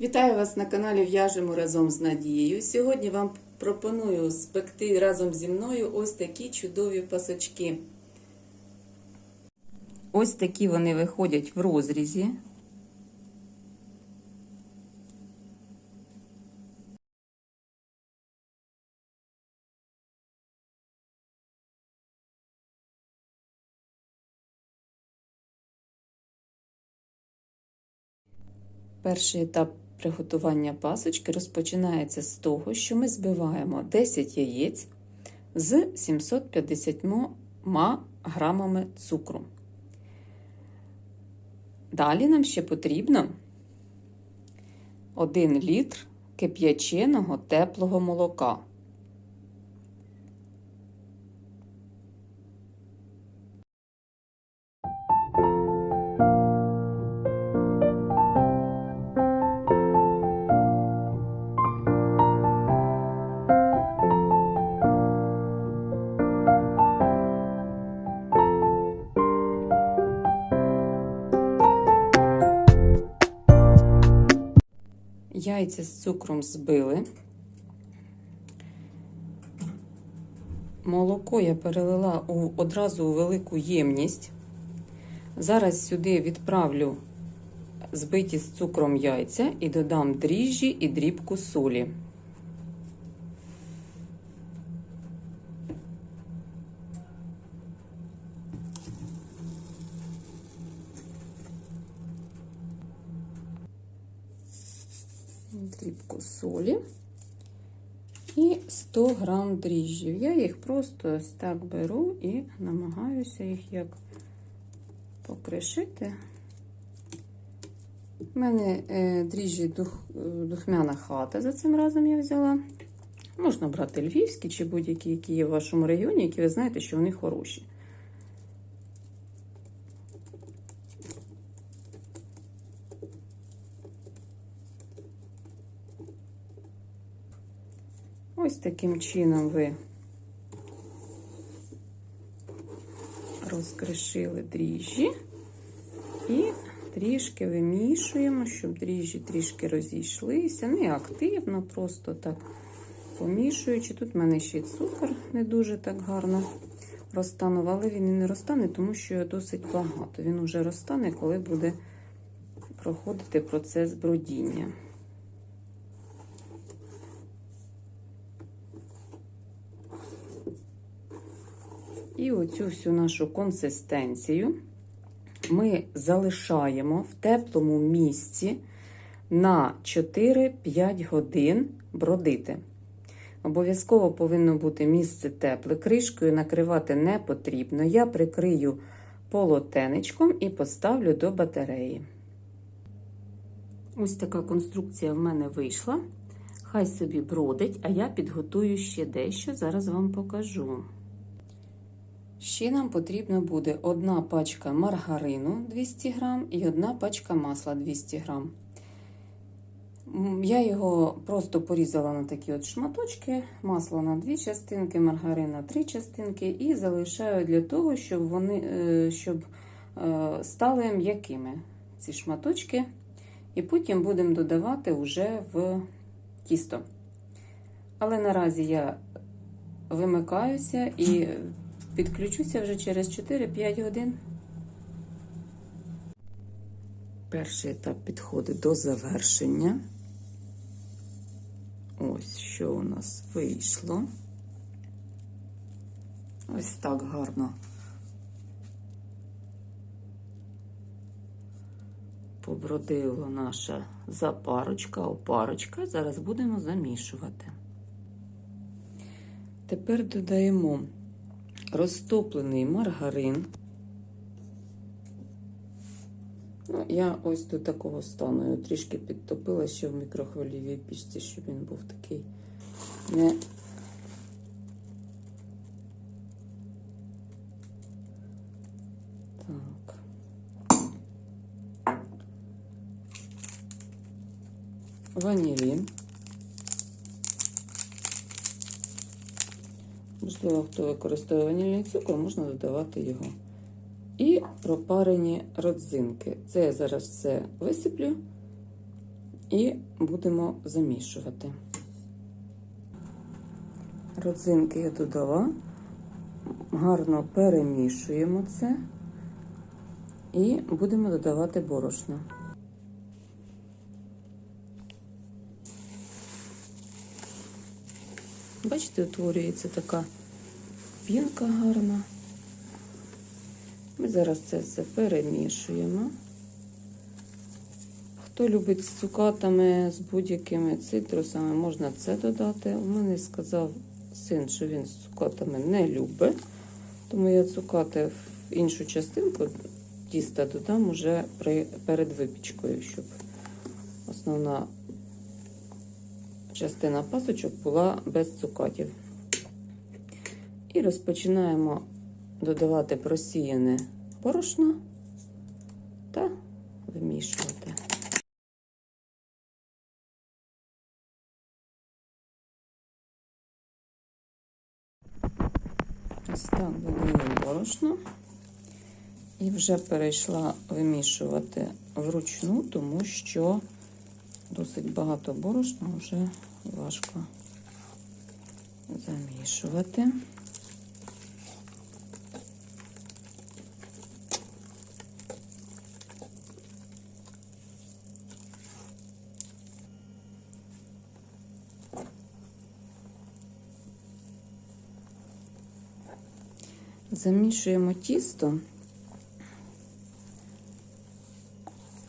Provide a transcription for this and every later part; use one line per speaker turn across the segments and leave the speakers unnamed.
Вітаю вас на каналі В'яжемо разом з Надією. Сьогодні вам пропоную спекти разом зі мною ось такі чудові пасочки. Ось такі вони виходять в розрізі. Перший етап приготування пасочки розпочинається з того, що ми збиваємо 10 яєць з 750 грамами цукру. Далі нам ще потрібно 1 літр кип'яченого теплого молока. Яйця з цукром збили. Молоко я перелила у, одразу у велику ємність. Зараз сюди відправлю збиті з цукром яйця і додам дріжджі і дрібку солі. Дрібку солі і 100 грам дріжджів. Я їх просто ось так беру і намагаюся їх як покришити. У мене е, дріжджі дух, духмяна хата за цим разом я взяла. Можна брати львівські чи будь-які, які є в вашому регіоні, які ви знаєте, що вони хороші. Ось таким чином ви розкришили дріжджі і трішки вимішуємо, щоб дріжджі трішки розійшлися. Не активно, просто так помішуючи. Тут в мене ще й цукор не дуже так гарно розтанув, але він і не розтане, тому що досить багато. Він вже розтане, коли буде проходити процес бродіння. І оцю всю нашу консистенцію ми залишаємо в теплому місці на 4-5 годин бродити. Обов'язково повинно бути місце тепле. Кришкою накривати не потрібно. Я прикрию полотенечком і поставлю до батареї. Ось така конструкція в мене вийшла. Хай собі бродить, а я підготую ще дещо, зараз вам покажу. Ще нам потрібно буде одна пачка маргарину 200 грам і одна пачка масла 200 грам. Я його просто порізала на такі от шматочки, масло на дві частинки, маргарин на три частинки, і залишаю для того, щоб вони щоб стали м'якими ці шматочки. І потім будемо додавати вже в тісто. Але наразі я вимикаюся і Підключуся вже через 4-5 годин. Перший етап підходить до завершення. Ось що у нас вийшло. Ось так гарно. Побродила наша запарочка, опарочка. Зараз будемо замішувати. Тепер додаємо розтоплений маргарин. Ну, Я ось до такого стану його трішки підтопила ще в мікрохвильовій пічці, щоб він був такий не так. Ванілін. Можливо, хто використовує ванільний цукор, можна додавати його. І пропарені родзинки. Це я зараз все висиплю і будемо замішувати. Родзинки я додала, гарно перемішуємо це і будемо додавати борошно. Бачите, утворюється така пінка гарна. Ми зараз це все перемішуємо. Хто любить з цукатами, з будь-якими цитрусами, можна це додати. У мене сказав син, що він з цукатами не любить, тому я цукати в іншу частинку тіста додам уже перед випічкою, щоб основна частина пасочок була без цукатів. І розпочинаємо додавати просіяне борошно та вимішувати. Ось так додаю борошно і вже перейшла вимішувати вручну, тому що досить багато борошна вже важко замішувати. Замішуємо тісто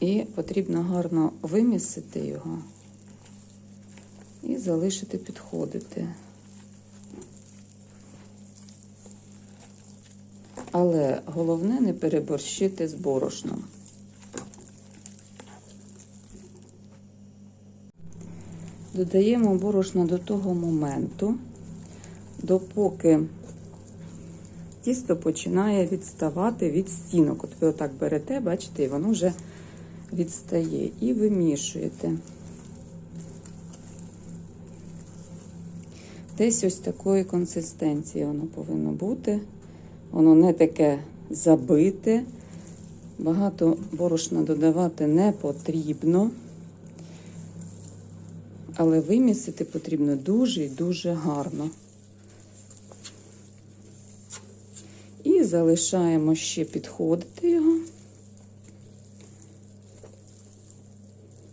і потрібно гарно вимісити його залишити підходити. Але головне не переборщити з борошном. Додаємо борошно до того моменту, допоки тісто починає відставати від стінок. От ви отак берете, бачите, і воно вже відстає. І вимішуєте. Десь ось такої консистенції воно повинно бути. Воно не таке забите. Багато борошна додавати не потрібно. Але вимісити потрібно дуже і дуже гарно. І залишаємо ще підходити його.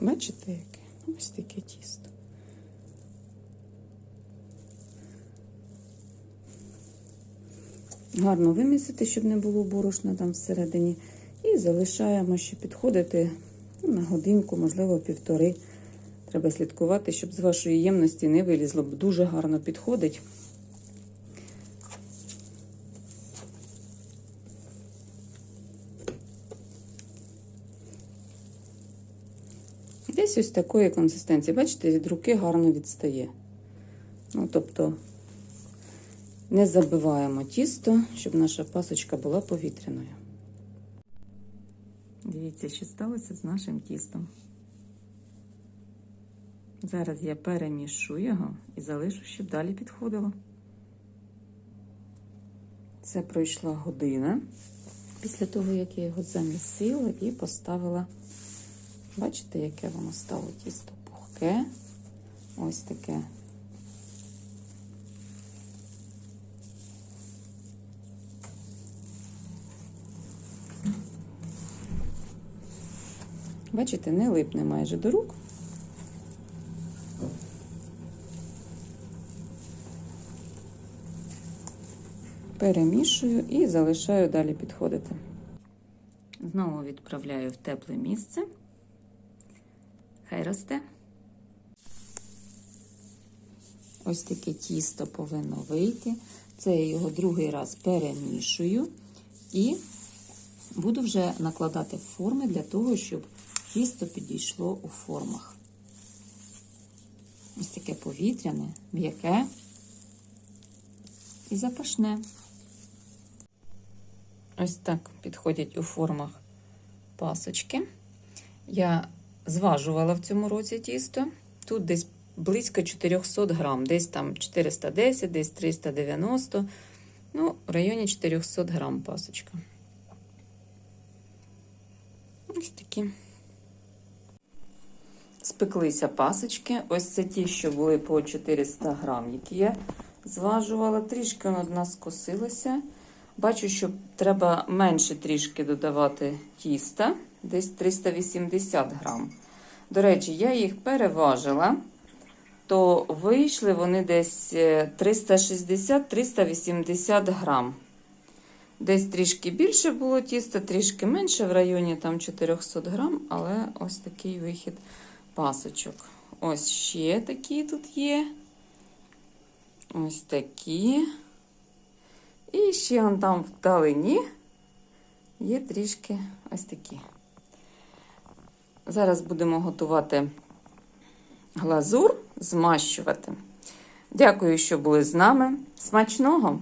Бачите, яке? Ось таке тісто. Гарно вимісити, щоб не було борошна там всередині. І залишаємо ще підходити ну, на годинку, можливо, півтори. Треба слідкувати, щоб з вашої ємності не вилізло, бо дуже гарно підходить. Десь ось такої консистенції. Бачите, від руки гарно відстає. Ну, тобто, не забиваємо тісто, щоб наша пасочка була повітряною. Дивіться, що сталося з нашим тістом. Зараз я перемішу його і залишу, щоб далі підходило. Це пройшла година після того, як я його замісила і поставила. Бачите, яке воно стало тісто пухке. Ось таке. Бачите, не липне майже до рук. Перемішую і залишаю далі підходити. Знову відправляю в тепле місце. Хай росте. Ось таке тісто повинно вийти. Це я його другий раз перемішую і буду вже накладати форми для того, щоб тісто підійшло у формах. Ось таке повітряне, м'яке і запашне. Ось так підходять у формах пасочки. Я зважувала в цьому році тісто. Тут десь близько 400 грам, десь там 410, десь 390, ну, в районі 400 грам пасочка. Ось такі. Спеклися пасочки. Ось це ті, що були по 400 грам, які я зважувала. Трішки нас скосилося. Бачу, що треба менше трішки додавати тіста, десь 380 грам. До речі, я їх переважила, то вийшли вони десь е, 360-380 грам. Десь трішки більше було тіста, трішки менше, в районі там 400 грам, але ось такий вихід пасочок. Ось ще такі тут є. Ось такі. І ще он там вдалині є трішки ось такі. Зараз будемо готувати глазур, змащувати. Дякую, що були з нами. Смачного!